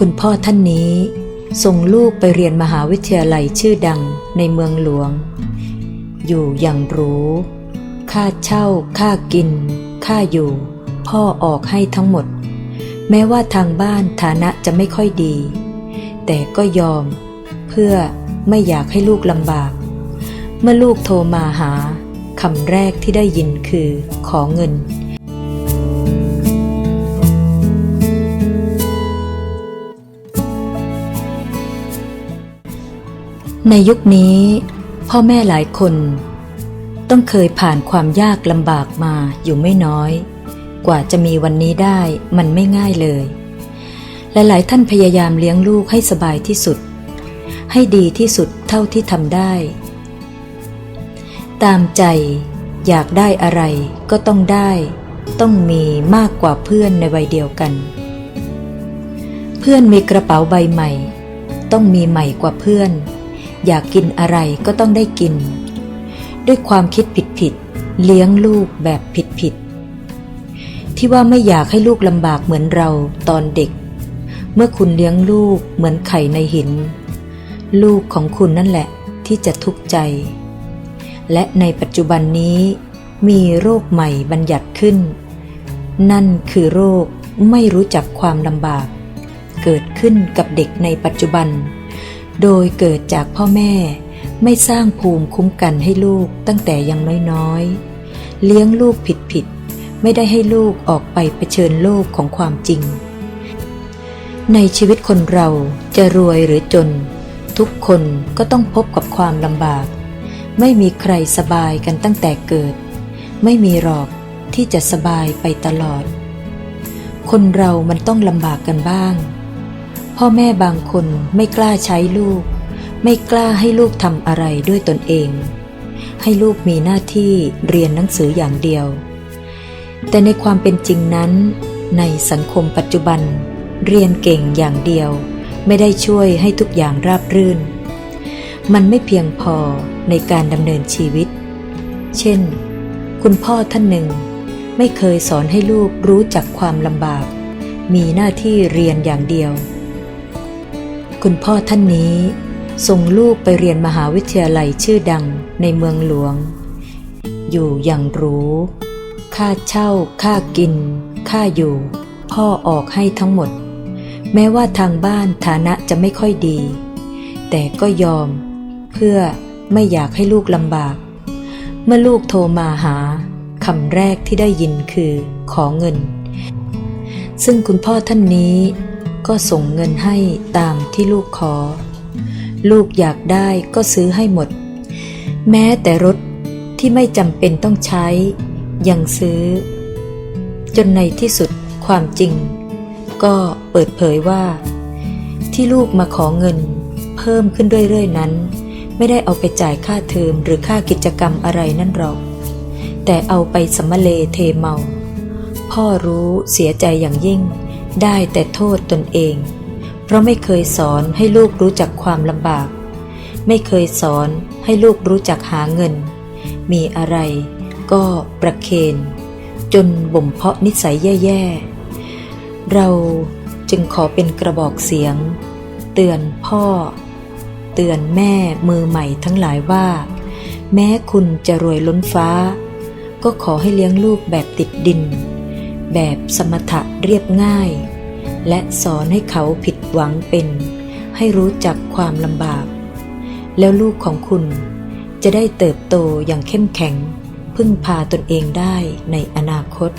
คุณพ่อท่านนี้ ส่งลูกไปเรียนมหาวิทยาลัยชื่อดังในเมืองหลวง อยู่อย่างรู้ ค่าเช่า ค่ากิน ค่าอยู่ พ่อออกให้ทั้งหมด แม้ว่าทางบ้านฐานะจะไม่ค่อยดี แต่ก็ยอม เพื่อไม่อยากให้ลูกลำบาก เมื่อลูกโทรมาหาคำแรกที่ได้ยินคือขอเงิน ในยุคนี้ พ่อแม่หลายคน ต้องเคยผ่านความยากลำบากมาอยู่ไม่น้อย กว่าจะมีวันนี้ได้มันไม่ง่ายเลยและหลายท่านพยายามเลี้ยงลูกให้สบายที่สุด ให้ดีที่สุดเท่าที่ทำได้ ตามใจอยากได้อะไรก็ต้องได้ ต้องมีมากกว่าเพื่อนในวัยเดียวกัน เพื่อนมีกระเป๋าใบใหม่ ต้องมีใหม่กว่าเพื่อน อยากกินอะไรก็ต้องได้กิน ด้วยความคิดผิดๆเลี้ยงลูกแบบผิดๆที่ว่าไม่อยากให้ลูกลำบากเหมือนเราตอนเด็ก เมื่อคุณเลี้ยงลูกเหมือนไข่ในหิน ลูกของคุณนั่นแหละที่จะทุกข์ใจ และในปัจจุบันนี้มีโรคใหม่บัญญัติขึ้น นั่นคือโรคไม่รู้จักความลำบาก เกิดขึ้นกับเด็กในปัจจุบัน โดยเกิดจากพ่อแม่ไม่สร้างภูมิคุ้มกันให้ลูกตั้งแต่ยังน้อยๆ เลี้ยงลูกผิดๆ ไม่ได้ให้ลูกออกไปเผชิญโลกของความจริง ในชีวิตคนเราจะรวยหรือจน ทุกคนก็ต้องพบกับความลำบาก ไม่มีใครสบายกันตั้งแต่เกิด ไม่มีหรอกที่จะสบายไปตลอด คนเรามันต้องลำบากกันบ้าง พ่อแม่บางคนไม่กล้าใช้ลูก ไม่กล้าให้ลูกทำอะไรด้วยตนเอง ให้ลูกมีหน้าที่เรียนหนังสืออย่างเดียว แต่ในความเป็นจริงนั้น ในสังคมปัจจุบัน เรียนเก่งอย่างเดียว ไม่ได้ช่วยให้ทุกอย่างราบรื่น มันไม่เพียงพอในการดำเนินชีวิต เช่น คุณพ่อท่านหนึ่ง ไม่เคยสอนให้ลูกรู้จักความลำบาก มีหน้าที่เรียนอย่างเดียว คุณพ่อท่านนี้ส่งลูกไปเรียนมหาวิทยาลัยชื่อดังในเมืองหลวง อยู่อย่างรู้ ค่าเช่า ค่ากิน ค่าอยู่ พ่อออกให้ทั้งหมด แม้ว่าทางบ้านฐานะจะไม่ค่อยดี แต่ก็ยอม เพื่อไม่อยากให้ลูกลำบาก เมื่อลูกโทรมาหาคำแรกที่ได้ยินคือขอเงิน ซึ่งคุณพ่อท่านนี้ ก็ส่งเงินให้ตามที่ลูกขอ ลูกอยากได้ก็ซื้อให้หมด แม้แต่รถที่ไม่จำเป็นต้องใช้ ยังซื้อ จนในที่สุดความจริง ก็เปิดเผยว่า ที่ลูกมาขอเงิน เพิ่มขึ้นเรื่อยๆนั้น ไม่ได้เอาไปจ่ายค่าเทอมหรือค่ากิจกรรมอะไรนั่นหรอก แต่เอาไปสมเลเทเมา พ่อรู้เสียใจอย่างยิ่ง ได้แต่โทษตนเอง เพราะไม่เคยสอนให้ลูกรู้จักความลำบาก ไม่เคยสอนให้ลูกรู้จักหาเงิน มีอะไรก็ประเคนจนบ่มเพาะนิสัยแย่ๆ เราจึงขอเป็นกระบอกเสียง เตือนพ่อ เตือนแม่มือใหม่ทั้งหลายว่า แม้คุณจะรวยล้นฟ้า ก็ขอให้เลี้ยงลูกแบบติดดิน แบบสมถะเรียบง่าย และสอนให้เขาผิดหวังเป็น ให้รู้จักความลำบาก แล้วลูกของคุณจะได้เติบโตอย่างเข้มแข็ง พึ่งพาตนเองได้ในอนาคต